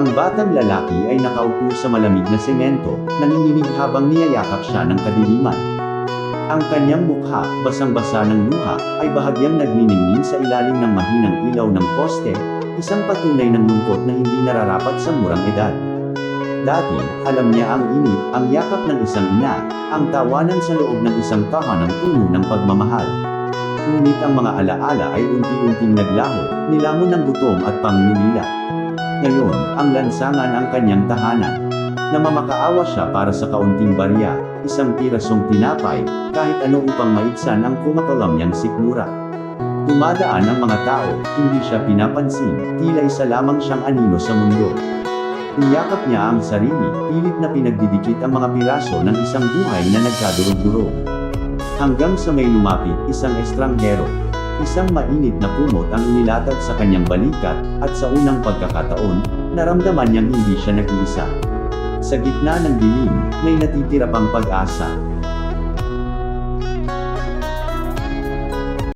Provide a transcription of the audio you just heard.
Ang batang lalaki ay nakaupo sa malamig na semento, nanginginig habang niyayakap siya ng kadiliman. Ang kanyang mukha, basang-basa ng luha, ay bahagyang nagniningning sa ilalim ng mahinang ilaw ng poste, isang patunay ng lungkot na hindi nararapat sa murang edad. Dati, alam niya ang init, ang yakap ng isang ina, ang tawanan sa loob ng isang tahanang puno ng pagmamahal. Ngunit ang mga alaala ay unti-unting naglaho, nilamon ng gutom at pangulila. Ngayon, ang lansangan ang kanyang tahanan. Namamakaawa siya para sa kaunting barya, isang pirasong tinapay, kahit ano upang maibsan ang kumakalam niyang sikmura. Tumadaan ang mga tao, hindi siya pinapansin, tila isa lamang siyang anino sa mundo. Niyakap niya ang sarili, pilit na pinagdidikit ang mga piraso ng isang buhay na nagkadurog-durog. Hanggang sa may lumapit, isang estranghero. Isang mainit na kumot ang inilatag sa kanyang balikat, at sa unang pagkakataon, naramdaman niyang hindi siya nag-iisa. Sa gitna ng dilim, may natitira pang pag-asa.